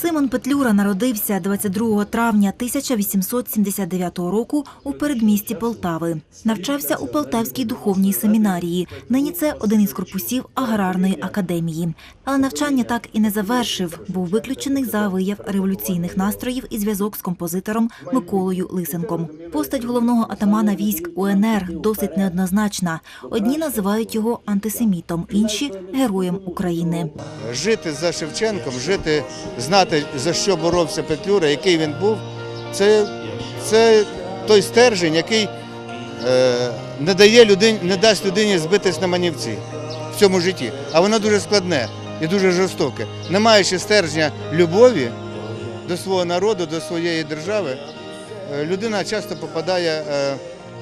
Симон Петлюра народився 22 травня 1879 року у передмісті Полтави. Навчався у Полтавській духовній семінарії. Нині це один із корпусів аграрної академії. Але навчання так і не завершив. Був виключений за вияв революційних настроїв і зв'язок з композитором Миколою Лисенком. Постать головного атамана військ УНР досить неоднозначна. Одні називають його антисемітом, інші героєм України. Жити за Шевченком, жити, знати за що боровся Петлюра, який він був, це, це той стержень, який е, не дає людині, не дасть людині збитись на манівці в цьому житті. А воно дуже складне і дуже жорстоке. Не маючи стержня любові до свого народу, до своєї держави, е, людина часто попадає е,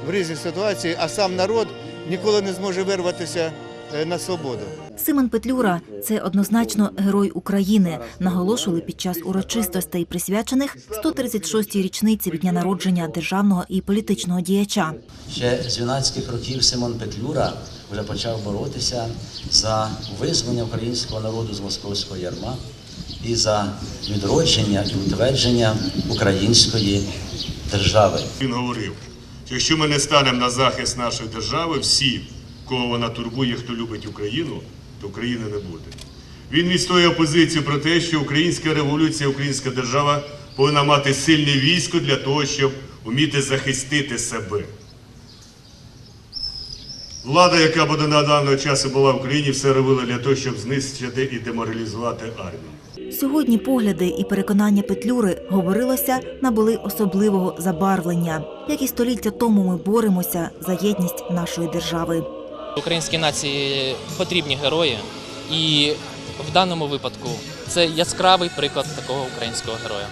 в різні ситуації, а сам народ ніколи не зможе вирватися на свободу. Симон Петлюра це однозначно герой України, наголошували під час урочистостей, присвячених 136-й річниці від дня народження державного і політичного діяча. Ще з юнацьких років Симон Петлюра вже почав боротися за визволення українського народу з московського ярма і за відродження і утвердження української держави. Він говорив, що якщо ми не станемо на захист нашої держави, всі, кого вона турбує, хто любить Україну, то України не буде. Він відстоює позицію про те, що українська революція, українська держава повинна мати сильне військо для того, щоб вміти захистити себе. Влада, яка буде на даного часу була в Україні, все робила для того, щоб знищити і деморалізувати армію. Сьогодні погляди і переконання Петлюри говорилося набули особливого забарвлення. Як і століття тому ми боремося за єдність нашої держави. Українській нації потрібні герої, і в даному випадку це яскравий приклад такого українського героя.